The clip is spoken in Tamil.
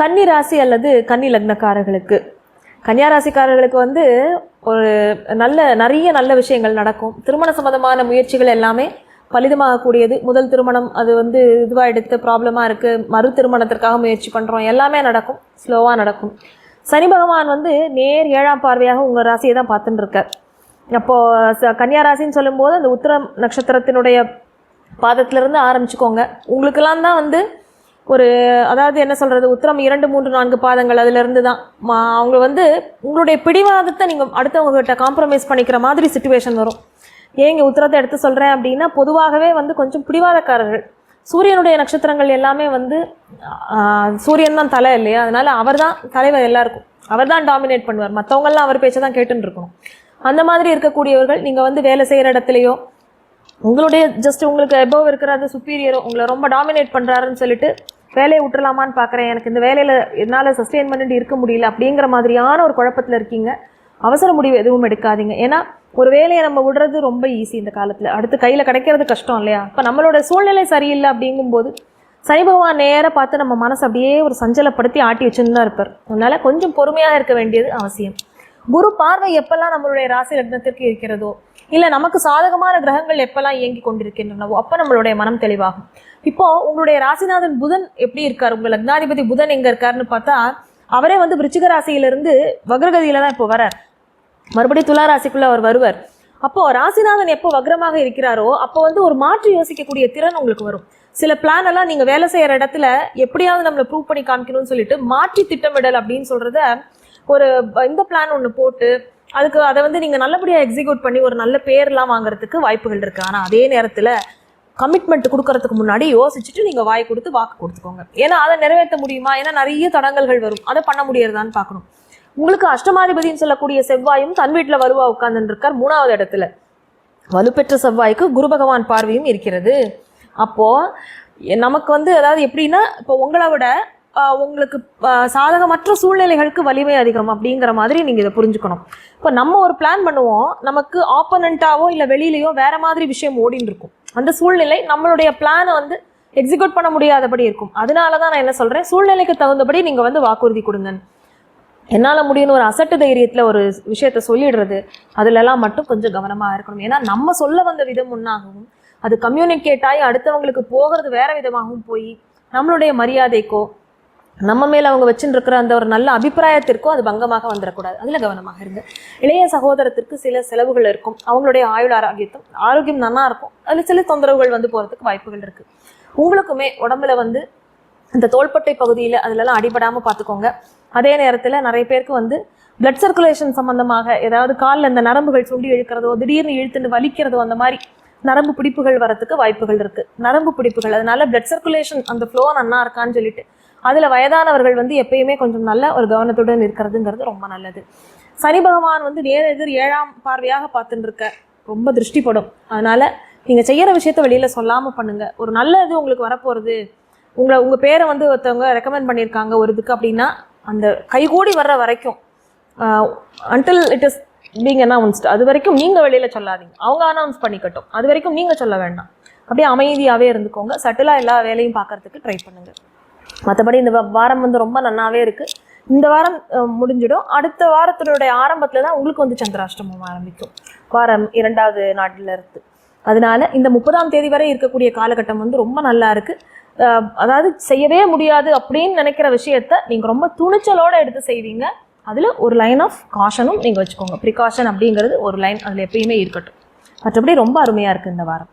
கன்னி ராசி அல்லது கன்னி லக்னக்காரர்களுக்கு. கன்னியா ராசிக்காரர்களுக்கு வந்து ஒரு நல்ல நிறைய நல்ல விஷயங்கள் நடக்கும். திருமண சம்பந்தமான முயற்சிகள் எல்லாமே பலிதமாகக்கூடியது. முதல் திருமணம் அது வந்து இதுவாக எடுத்து ப்ராப்ளமாக இருக்குது மறு திருமணத்திற்காக முயற்சி பண்ணுறோம் எல்லாமே நடக்கும். ஸ்லோவாக நடக்கும். சனி பகவான் வந்து நேர் ஏழாம் பார்வையாக உங்கள் ராசியை தான் பார்த்துட்டு இருக்கார் அப்போது ச கன்னியா ராசின்னு சொல்லும்போது அந்த உத்திரம் நட்சத்திரத்தினுடைய பாதத்திலிருந்து ஆரம்பிச்சுக்கோங்க. உங்களுக்கெல்லாம் தான் வந்து ஒரு அதாவது என்ன சொல்கிறது உத்தரம் இரண்டு மூன்று நான்கு பாதங்கள் அதிலிருந்து தான் மா- அவங்க வந்து உங்களுடைய பிடிவாதத்தை நீங்கள் அடுத்தவங்ககிட்ட காம்ப்ரமைஸ் பண்ணிக்கிற மாதிரி சுச்சுவேஷன் வரும். ஏன் இங்கே எடுத்து சொல்கிறேன் அப்படின்னா பொதுவாகவே வந்து கொஞ்சம் பிடிவாதக்காரர்கள் சூரியனுடைய நட்சத்திரங்கள் எல்லாமே வந்து சூரியன் தான் தலை இல்லையா? அதனால் அவர் தான் தலைவர் எல்லாருக்கும். அவர் தான் டாமினேட் பண்ணுவார். மற்றவங்கெல்லாம் அவர் பேச்சை தான் கேட்டுன்னு இருக்கணும். அந்த மாதிரி இருக்கக்கூடியவர்கள் நீங்கள் வந்து வேலை செய்கிற இடத்துலையோ உங்களுடைய ஜஸ்ட் உங்களுக்கு எபோவ் இருக்கிற அந்த சுப்பீரியரோ உங்களை ரொம்ப டாமினேட் பண்ணுறாருன்னு சொல்லிட்டு வேலையை விட்டுலாமான்னு பார்க்குறேன். எனக்கு இந்த வேலையில் என்னால் சஸ்டெயின் பண்ணிட்டு இருக்க முடியல அப்படிங்கிற மாதிரியான ஒரு குழப்பத்தில் இருக்கீங்க. அவசர முடிவு எதுவும் எடுக்காதீங்க. ஏன்னா ஒரு வேலையை நம்ம விடுறது ரொம்ப ஈஸி இந்த காலத்தில். அடுத்து கையில் கிடைக்கிறது கஷ்டம் இல்லையா? இப்போ நம்மளோட சூழ்நிலை சரியில்லை அப்படிங்கும்போது சனி பகவான் நேராக பார்த்து நம்ம மனசை அப்படியே ஒரு சஞ்சலப்படுத்தி ஆட்டி வச்சுன்னு தான் இருப்பார். அதனால் கொஞ்சம் பொறுமையாக இருக்க வேண்டியது அவசியம். குரு பார்வை எப்பெல்லாம் நம்மளுடைய ராசி லக்னத்திற்கு இருக்கிறதோ இல்லை நமக்கு சாதகமான கிரகங்கள் எப்பெல்லாம் இயங்கி கொண்டிருக்கின்றனவோ அப்போ நம்மளுடைய மனம் தெளிவாகும். இப்போ உங்களுடைய ராசிநாதன் புதன் எப்படி இருக்கார்? உங்க லக்னாதிபதி புதன் எங்க இருக்காருன்னு பார்த்தா அவரே வந்து விருச்சிக ராசியிலிருந்து வக்ரகதியில தான் இப்போ வரார். மறுபடியும் துலா ராசிக்குள்ள அவர் வருவார். அப்போ ராசிநாதன் எப்போ வக்ரமாக இருக்கிறாரோ அப்போ வந்து ஒரு மாற்றி யோசிக்கக்கூடிய திறன் உங்களுக்கு வரும். சில பிளான் எல்லாம் நீங்க வேலை செய்யற இடத்துல எப்படியாவது நம்மளை ப்ரூவ் பண்ணி காமிக்கணும்னு சொல்லிட்டு மாற்றி திட்டமிடல் அப்படின்னு சொல்றத ஒரு இந்த பிளான் ஒன்று போட்டு அதுக்கு அதை வந்து நீங்கள் நல்லபடியாக எக்ஸிக்யூட் பண்ணி ஒரு நல்ல பேர்லாம் வாங்குறதுக்கு வாய்ப்புகள் இருக்குது ஆனால் அதே நேரத்தில் கமிட்மெண்ட் கொடுக்கறதுக்கு முன்னாடி யோசிச்சுட்டு நீங்கள் வாய் கொடுத்து வாக்கு கொடுத்துக்கோங்க. ஏன்னா அதை நிறைவேற்ற முடியுமா? ஏன்னா நிறைய தடங்கல்கள் வரும். அதை பண்ண முடியறதான்னு பார்க்கணும். உங்களுக்கு அஷ்டமாதிபதின்னு சொல்லக்கூடிய செவ்வாயும் தன் வீட்டில் வலுவா உட்காந்துருக்கார் மூணாவது இடத்துல. வலுப்பெற்ற செவ்வாய்க்கு குரு பகவான் பார்வையும் இருக்கிறது. அப்போது எ- நமக்கு வந்து அதாவது எப்படின்னா இப்போ உங்களை விட உங்களுக்கு சாதகமற்ற சூழ்நிலைகளுக்கு வலிமை அதிகம் அப்படிங்கிற மாதிரி நீங்கள் இதை புரிஞ்சுக்கணும். இப்போ நம்ம ஒரு பிளான் பண்ணுவோம். நமக்கு ஆப்போனண்ட்டாவோ இல்லை வெளியிலையோ வேறு மாதிரி விஷயம் ஓடின்னு இருக்கும் அந்த சூழ்நிலை நம்மளுடைய பிளானை வந்து எக்ஸிக்யூட் பண்ண முடியாதபடி இருக்கும். அதனால தான் நான் என்ன சொல்கிறேன் சூழ்நிலைக்கு தகுந்தபடி நீங்கள் வந்து வாக்குறுதி கொடுங்க என்னால் முடியும்னு ஒரு அசட்டு தைரியத்தில் ஒரு விஷயத்த சொல்லிடுறது அதுலலாம் மட்டும் கொஞ்சம் கவனமாக இருக்கணும். ஏன்னா நம்ம சொல்ல வந்த விதம் ஒன்றாகவும் அது கம்யூனிகேட் ஆகி அடுத்தவங்களுக்கு போகிறது வேற விதமாகவும் போய் நம்மளுடைய மரியாதைக்கோ நம்ம மேலே அவங்க வச்சுருக்கிற அந்த ஒரு நல்ல அபிப்பிராயத்திற்கும் அது பங்கமாக வந்துடக்கூடாது. அதில் கவனமாக இருங்க. இளைய சகோதரத்திற்கு சில செலவுகள் இருக்கும். அவங்களுடைய ஆயுள் ஆரோக்கியத்தும் ஆரோக்கியம் நல்லா இருக்கும். அதில் சில தொந்தரவுகள் வந்து போகிறதுக்கு வாய்ப்புகள் இருக்குது உங்களுக்குமே உடம்புல வந்து இந்த தோள்பட்டை பகுதியில் அதிலெல்லாம் அடிபடாமல் பார்த்துக்கோங்க அதே நேரத்தில் நிறைய பேருக்கு வந்து பிளட் சர்க்குலேஷன் சம்மந்தமாக ஏதாவது காலில் இந்த நரம்புகள் சுண்டி இழுக்கிறதோ திடீர்னு இழுத்துன்னு வலிக்கிறதோ அந்த மாதிரி நரம்பு பிடிப்புகள் வரத்துக்கு வாய்ப்புகள் இருக்குது நரம்பு பிடிப்புகள் அதனால பிளட் சர்க்குலேஷன் அந்த ஃப்ளோ நன்னா இருக்கான்னு சொல்லிட்டு அதில் வயதானவர்கள் வந்து எப்பயுமே கொஞ்சம் நல்ல ஒரு கவனத்துடன் இருக்கிறதுங்கிறது ரொம்ப நல்லது. சனி பகவான் வந்து நேர எதிர் ஏழாம் பார்வையாக பார்த்துட்டு இருக்க ரொம்ப திருஷ்டிப்படும். அதனால் நீங்கள் செய்கிற விஷயத்த வெளியில் சொல்லாமல் பண்ணுங்கள் ஒரு நல்ல இது உங்களுக்கு வரப்போகிறது உங்களை உங்கள் பேரை வந்து ஒருத்தவங்க ரெக்கமெண்ட் பண்ணியிருக்காங்க ஒரு இதுக்கு அப்படின்னா அந்த கைகூடி வர்ற வரைக்கும் until it is being announced அது வரைக்கும் நீங்கள் வெளியில் சொல்லாதீங்க. அவங்க அனௌன்ஸ் பண்ணிக்கட்டும். அது வரைக்கும் நீங்கள் சொல்ல வேண்டாம். அப்படியே அமைதியாகவே இருந்துக்கோங்க. சட்டிலாக எல்லா வேலையும் பார்க்கறதுக்கு ட்ரை பண்ணுங்கள் மற்றபடி இந்த வாரம் வந்து ரொம்ப நன்னாவே இருக்குது இந்த வாரம் முடிஞ்சிடும். அடுத்த வாரத்தினுடைய ஆரம்பத்தில் தான் உங்களுக்கு வந்து சந்திராஷ்டமம் ஆரம்பிக்கும். வாரம் இரண்டாவது நாட்டில் இருந்து. அதனால இந்த முப்பதாம் தேதி வரை இருக்கக்கூடிய காலகட்டம் வந்து ரொம்ப நல்லா இருக்குது அதாவது செய்யவே முடியாது அப்படின்னு நினைக்கிற விஷயத்த நீங்கள் ரொம்ப துணிச்சலோடு எடுத்து செய்வீங்க. அதில் ஒரு லைன் ஆஃப் காஷனும் நீங்கள் வச்சுக்கோங்க. ப்ரிகாஷன் அப்படிங்கிறது ஒரு லைன் அதில் எப்பயுமே இருக்கட்டும். மற்றபடி ரொம்ப அருமையாக இருக்குது இந்த வாரம்.